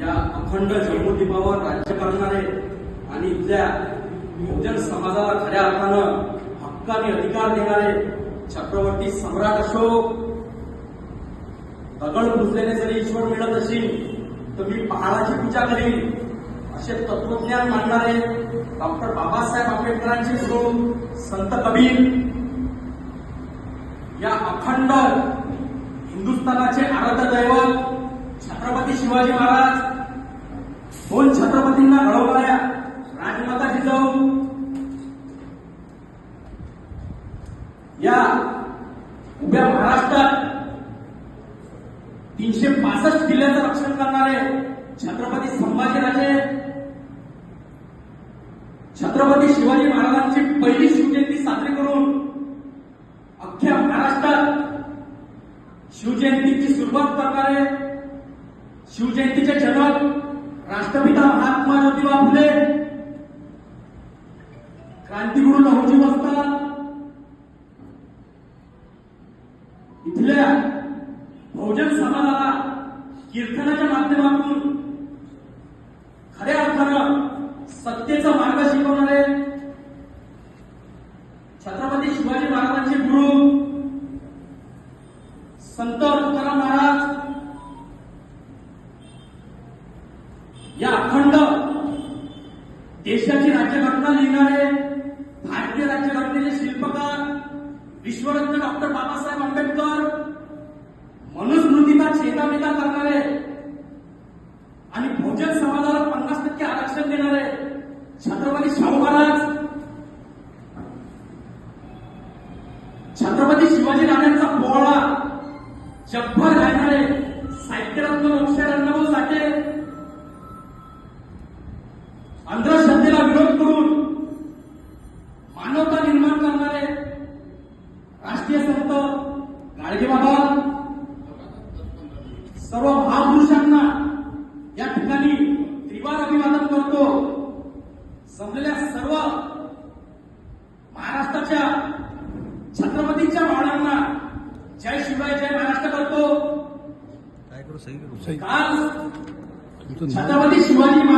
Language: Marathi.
या अखंड जम्मूद्वीपावर राज्य करणारे आणि इथल्या बहुजन समाजाला खऱ्या अर्थानं हक्काने अधिकार देणारे छत्रपती सम्राट अशोक दगड पुजलेले जरी ईश्वर मिळत असेल तर मी पहाडाची पूजा करीन. असे तत्वज्ञान मांडणारे डॉक्टर बाबासाहेब आंबेडकरांचे गुरु संत कबीर या अखंड हिंदुस्थानाचे आराध्य दैवत छत्रपती शिवाजी महाराज या उभ्या महाराष्ट्रात तीनशे पासष्ट किल्ल्याचं रक्षण करणारे छत्रपती संभाजीराजे छत्रपती शिवाजी महाराजांची पहिली शिवजयंती साजरी करून अख्ख्या महाराष्ट्रात शिवजयंतीची सुरुवात करणारे शिवजयंतीचे जनक राष्ट्रपिता महात्मा ज्योतिबा फुले क्रांतिगुरु लहुजी बहुजन समाजाला कीर्तनाच्या माध्यमातून खऱ्या अर्थानं सत्तेचा मार्ग शिकवणारे छत्रपती शिवाजी महाराजांचे गुरु संत तुकाराम महाराज या अखंड देशाची राज्यघटना लिहिणारे भारतीय राज्यघटनेचे शिल्पकार विश्वरत्न डॉक्टर बाबासाहेब आंबेडकर मनुस्मृतीचा छेदामेदा करणारे आणि बहुजन समाजाला पन्नास टक्के आरक्षण देणारे छत्रपती शाहू महाराज छत्रपती शिवाजी राजांचा पोहळा जगभर गायणारे साहित्यरत्न मोक्षर साठे. अंधश्रद्धेला विरोध करून मानवता निर्माण करणारे राष्ट्रीय संत गाडगे बाबा. सर्व महापुरुषांना या ठिकाणी त्रिवार अभिवादन करतो जमलेल्या सर्व महाराष्ट्राच्या छत्रपतीच्या बाळांना जय शिवराय जय महाराष्ट्र करतो. काय करू? सही करू? काल छत्रपती शिवाजी महाराज